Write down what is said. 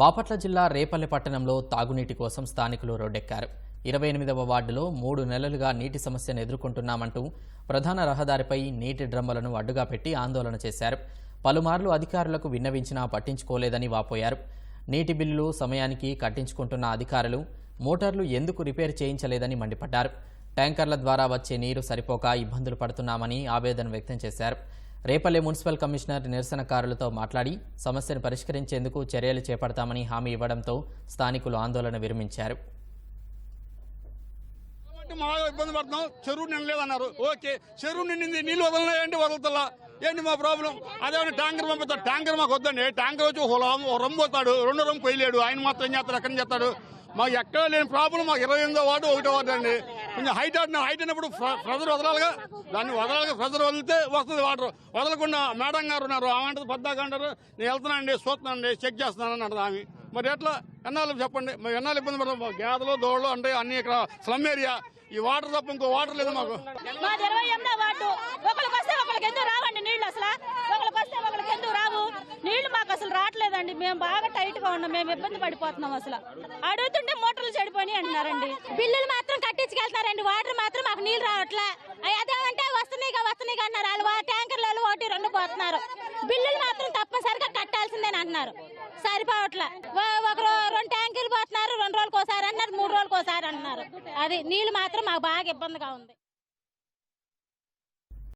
బాపట్ల జిల్లా రేపల్లె పట్టణంలో తాగునీటి కోసం స్థానికులు రోడ్డెక్కారు. ఇరవై ఎనిమిదవ వార్డులో మూడు నెలలుగా నీటి సమస్యను ఎదుర్కొంటున్నామంటూ ప్రధాన రహదారిపై నీటి డ్రమ్ములను అడ్డుగా పెట్టి ఆందోళన చేశారు. పలుమార్లు అధికారులకు విన్నవించినా పట్టించుకోలేదని వాపోయారు. నీటి బిల్లులు సమయానికి కట్టించుకుంటున్న అధికారులు మోటార్లు ఎందుకు రిపేర్ చేయించలేదని మండిపడ్డారు. ట్యాంకర్ల ద్వారా వచ్చే నీరు సరిపోక ఇబ్బందులు పడుతున్నామని ఆవేదన వ్యక్తం చేశారు. రేపల్లె మున్సిపల్ కమిషనర్ నిరసనకారులతో మాట్లాడి సమస్యను పరిష్కరించేందుకు చర్యలు చేపడతామని హామీ ఇవ్వడంతో స్థానికులు ఆందోళన విరమించారు. కాబట్టి మా ఇబ్బంది పడుతున్నాం. చెరువు నిండలేదన్నారు. ఓకే. చెరువు నిండింది. నీళ్ళు వదలలేంటి వదలతలా? ఏంటి మా ప్రాబ్లం? అదేమన్నా ట్యాంకర్ పంపిస్తాడు ట్యాంకర్ మాకు వద్దండి. ట్యాంకర్ వచ్చి ఒక రొమ్ము- ఒక పోతాడు. రెండో రొమ్ము పోయలేడు ఆయన మాత్రం ఏం చేస్తాడు? ఎక్కడ చేస్తాడు? మాకు ఎక్కడ లేని ప్రాబ్లం. మాకు ఇరవై ఎనిమిదో వార్డు ఒకటో వార్డు అండి. కొంచెం హైట్ ఆడిన హైట్ అయినప్పుడు ప్రెజర్ వదలాలిగా. దాన్ని వదలాలిగా ప్రెజర్ వదిలితే వస్తుంది వాటర్. వదలకుండా మేడం గారు ఉన్నారు. ఆమె పద్దాక అంటారు నేను వెళ్తున్నానండి చూస్తున్నానండి చెక్ చేస్తున్నానని అంటది ఆమె. మరి ఎట్లా? ఎన్నాళ్ళు చెప్పండి. మరి ఎన్నాళ్ళు ఇబ్బంది పడతాం? గేదలు దోళ్ళు అంటే అన్ని ఇక్కడ స్లమ్ ఏరియా. ఈ వాటర్ తప్ప ఇంకో వాటర్ లేదు మాకు. నీళ్ళు మాకు అసలు రావట్లేదండి. మేము బాగా టైట్గా ఉన్నాం. మేము ఇబ్బంది పడిపోతున్నాం అసలు. అడుగుతుంటే మోటార్లు చెడిపోయి అంటున్నారండి. బిల్లులు మాత్రం కట్టించుకెళ్తారండి వాటర్ మాత్రం మాకు నీళ్ళు రావట్లే అయ్య అదేమంటే వస్తున్నాయిగా వస్తున్నాయిగా అన్నారు. వాళ్ళు ట్యాంకర్లలో ఒకటి రెండు పోతున్నారు. బిల్లులు మాత్రం తప్పనిసరిగా కట్టాల్సిందేని అంటున్నారు. సరిపోవట్లే. ఒకరు రెండు ట్యాంకర్లు పోతున్నారు రెండు రోజులకు ఒకసారి అన్నారు మూడు రోజులకు ఒకసారి అంటున్నారు. అది నీళ్ళు మాత్రం మాకు బాగా ఇబ్బందిగా ఉంది.